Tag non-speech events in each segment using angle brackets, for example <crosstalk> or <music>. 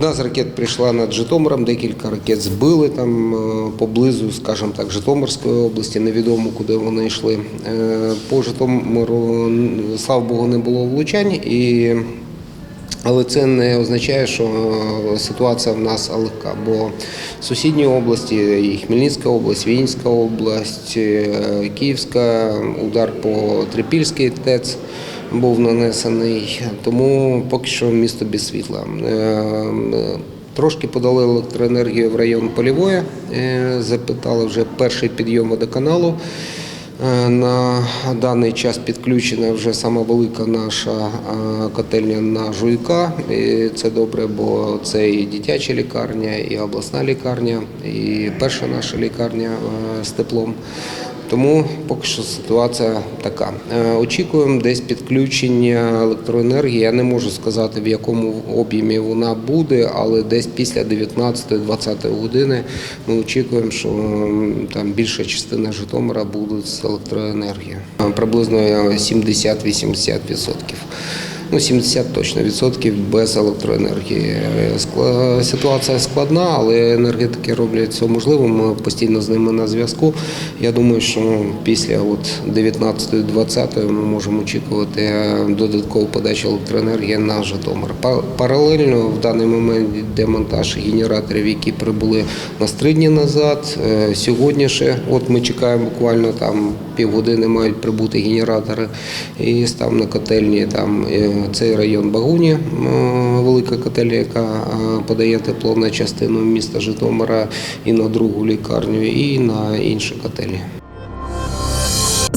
Одна з ракет прийшла над Житомиром, декілька ракет збили там е, поблизу, скажімо так, Житомирської області. Невідомо, куди вони йшли. Е, По Житомиру, слава Богу, не було влучань. І але це не означає, що е, ситуація в нас легка, бо сусідні області, і Хмельницька область, Вінницька область, Київська, удар по Трипільській ТЕЦ був нанесений, тому поки що місто без світла. Е, е, Трошки подали електроенергію в район Полівої, е, запитали вже перший підйом водоканалу. Е, На даний час підключена вже сама велика наша е, котельня на Жуйка. І це добре, бо це і дитяча лікарня, і обласна лікарня, і перша наша лікарня з теплом. Тому поки що ситуація така. Е, Очікуємо десь підключення електроенергії. Я не можу сказати, в якому об'ємі вона буде, але десь після 19-20 години ми очікуємо, що там більша частина Житомира буде з електроенергією. Е, Приблизно 70-80%. Ну, 70 точно відсотків без електроенергії. Ситуація складна, але енергетики роблять все можливе. Ми постійно з ними на зв'язку. Я думаю, що після 19-20 ми можемо очікувати додаткову подачу електроенергії на Житомир. Паралельно в даний момент йде монтаж генераторів, які прибули на три назад. Е, Сьогодні ще, от ми чекаємо буквально там півгодини мають прибути генератори і став на котельні. Там е, цей район Багуні, велика котельня, яка е, подає тепло на частину міста Житомира і на другу лікарню, і на інші котельні.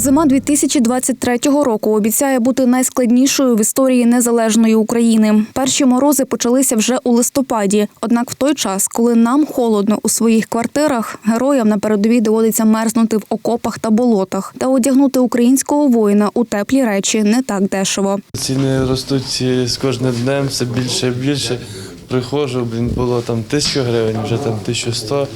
Зима 2023 року обіцяє бути найскладнішою в історії незалежної України. Перші морози почалися вже у листопаді. Однак, в той час, коли нам холодно у своїх квартирах, героям на передовій доводиться мерзнути в окопах та болотах та одягнути українського воїна у теплі речі не так дешево. Ціни ростуть е, з кожним днем все більше і більше. Приходжу, блін, було там тисячу гривень, вже там 1100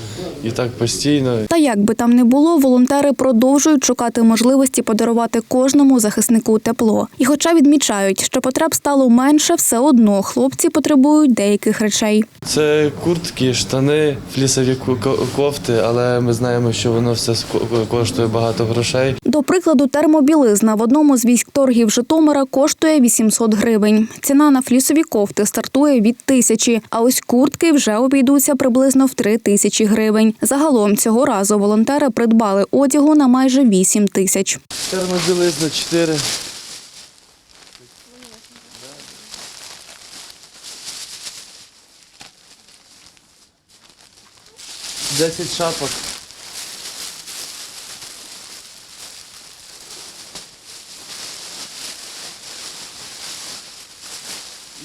і так постійно. Та як би там не було, волонтери продовжують шукати можливості подарувати кожному захиснику тепло. І, хоча відмічають, що потреб стало менше, все одно хлопці потребують деяких речей. Це куртки, штани, флісові ко- ко- кофти, але ми знаємо, що воно все коштує багато грошей. До прикладу, термобілизна в одному з військторгів Житомира коштує 800 гривень. Ціна на флісові кофти стартує від тисячі, а ось куртки вже обійдуться приблизно в три тисячі гривень. Загалом цього разу волонтери придбали одягу на майже 8 тисяч. Термобілизна 4. Десять шапок.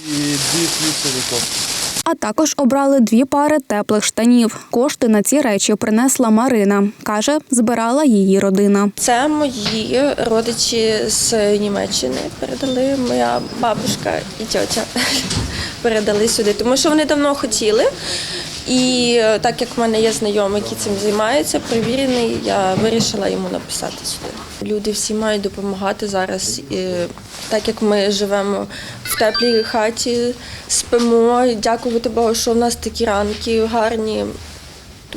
І дві флісові кофти. А також обрали дві пари теплих штанів. Кошти на ці речі принесла Марина. Каже, збирала її родина. Це мої родичі з Німеччини передали. Моя бабушка і тьотя <laughs> передали сюди, тому що вони давно хотіли. І е, так як в мене є знайомий, який цим займається, перевірений, я вирішила йому написати сюди. Люди всі мають допомагати зараз. І так як ми живемо в теплій хаті, спимо, дякувати Богу, що в нас такі ранки гарні.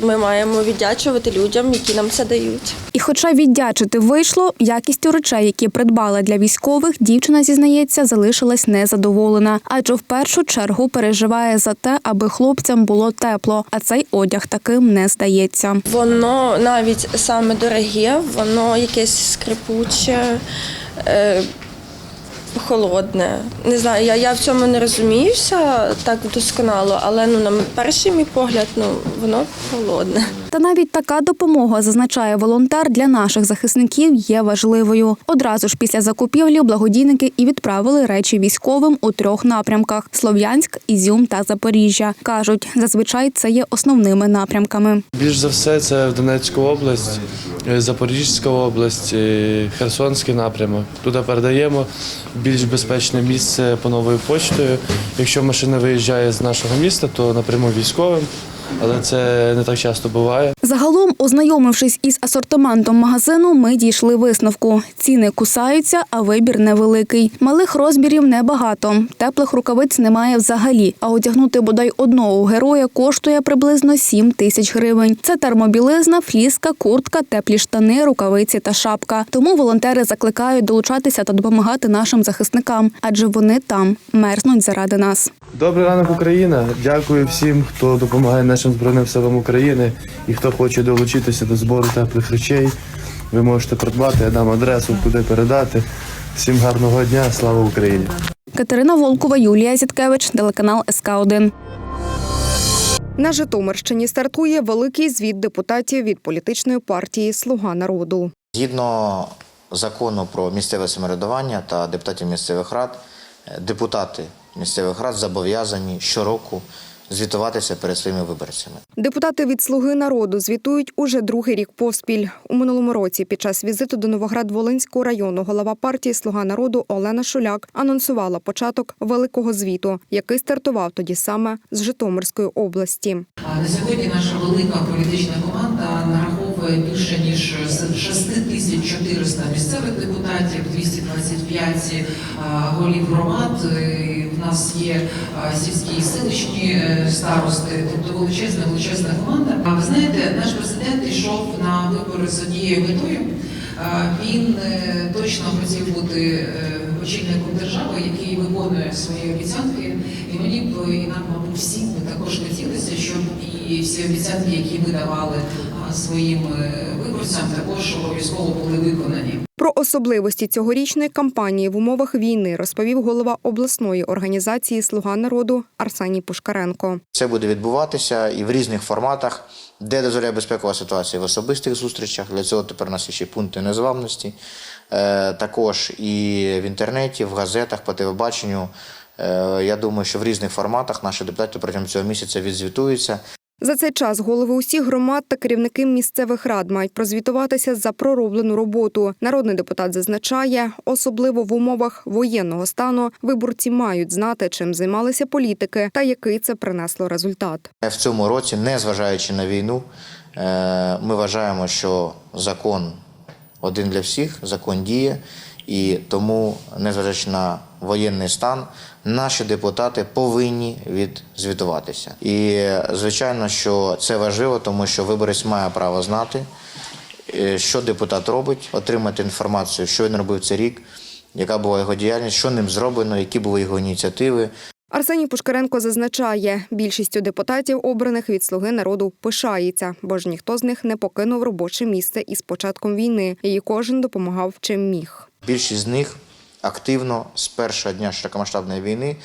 Ми маємо віддячувати людям, які нам це дають. І хоча віддячити вийшло, якістю речей, які придбала для військових, дівчина зізнається, залишилась незадоволена, адже в першу чергу переживає за те, аби хлопцям було тепло, а цей одяг таким не здається. Воно навіть саме дороге, воно якесь скрипуче, е, холодне. Не знаю, я, я в цьому не розуміюся так досконало, але ну, на перший мій погляд, ну, воно холодне. Та навіть така допомога, зазначає волонтер, для наших захисників є важливою. Одразу ж після закупівлі благодійники і відправили речі військовим у трьох напрямках: Слов'янськ, Ізюм та Запоріжжя. кажуть, зазвичай це є основними напрямками. Більш за все, це Донецьку область, е, Запорізька область, е, Херсонський напрямок. Туди передаємо більш безпечне місце по новою почтою. Якщо машина виїжджає з нашого міста, то напряму військовим. Але це не так часто буває. Загалом, ознайомившись із асортиментом магазину, ми дійшли висновку. Ціни кусаються, а вибір невеликий. Малих розмірів небагато. Теплих рукавиць немає взагалі. А одягнути бодай одного героя коштує приблизно 7 тисяч гривень. Це термобілизна, фліска, куртка, теплі штани, рукавиці та шапка. Тому волонтери закликають долучатися та допомагати нашим захисникам, адже вони там мерзнуть заради нас. Добрий ранок, Україна! Дякую всім, хто допомагає нашим збройним силам України і хто хоче долучитися до збору теплих речей. Ви можете придбати, я дам адресу, куди передати. Всім гарного дня, слава Україні! Катерина Волкова, Юлія Зіткевич, телеканал СК 1 На Житомирщині стартує великий звіт депутатів від політичної партії Слуга народу. Згідно закону про місцеве самоврядування та депутатів місцевих рад, е, депутати місцевих рад зобов'язані щороку звітуватися перед своїми виборцями. Депутати від Слуги народу звітують уже другий рік поспіль. У минулому році під час візиту до Новоград-Волинського району голова партії Слуга народу Олена Шуляк анонсувала початок великого звіту, який стартував тоді саме з Житомирської області. На сьогодні наша велика політична команда нараховує більше ніж 6400 місцевих депутатів, 225 а, голів громад. І В нас є сільські і селищні е, старости, тобто величезна величезна команда. А ви знаєте, наш президент йшов на вибори з однією метою. Він е, точно хотів бути е, очільником держави, який виконує свої обіцянки. І мені б і нам, мабуть, всім також хотілося, щоб і всі обіцянки, які ми давали своїм виборцям, також обов'язково були виконані. Про особливості цьогорічної кампанії в умовах війни розповів голова обласної організації Слуга народу Арсеній Пушкаренко. Це буде відбуватися і в різних форматах, де дозволяє безпекова ситуація в особистих зустрічах. Для цього тепер у нас ще пункти незламності. Е, також і в інтернеті, в газетах, по телебаченню. Е, я думаю, що в різних форматах наші депутати протягом цього місяця відзвітуються. За цей час голови усіх громад та керівники місцевих рад мають прозвітуватися за пророблену роботу. Народний депутат зазначає, особливо в умовах воєнного стану виборці мають знати, чим займалися політики та який це принесло результат. В цьому році, незважаючи на війну, е, ми вважаємо, що закон один для всіх, закон діє, і тому, незважаючи на воєнний стан, наші депутати повинні відзвітуватися. І звичайно, що це важливо, тому що виборець має право знати, е, що депутат робить, отримати інформацію, що він робив цей рік, яка була його діяльність, що ним зроблено, які були його ініціативи. Арсеній Пушкаренко зазначає, більшістю депутатів, обраних від слуги народу, пишається, бо ж ніхто з них не покинув робоче місце із початком війни, і кожен допомагав чим міг. Більшість з них активно з першого дня широкомасштабної війни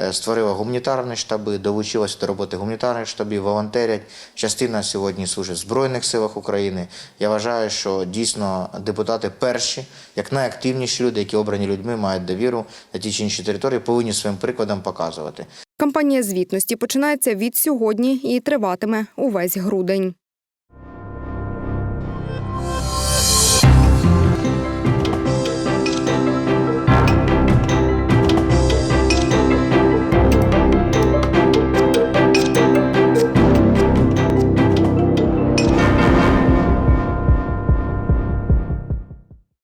е, створила гуманітарні штаби, долучилася до роботи гуманітарних штабів, волонтерять. Частина сьогодні служить в Збройних силах України. Я вважаю, що дійсно депутати перші, як найактивніші люди, які обрані людьми, мають довіру на ті чи інші території, повинні своїм прикладом показувати. Кампанія звітності починається від сьогодні і триватиме увесь грудень.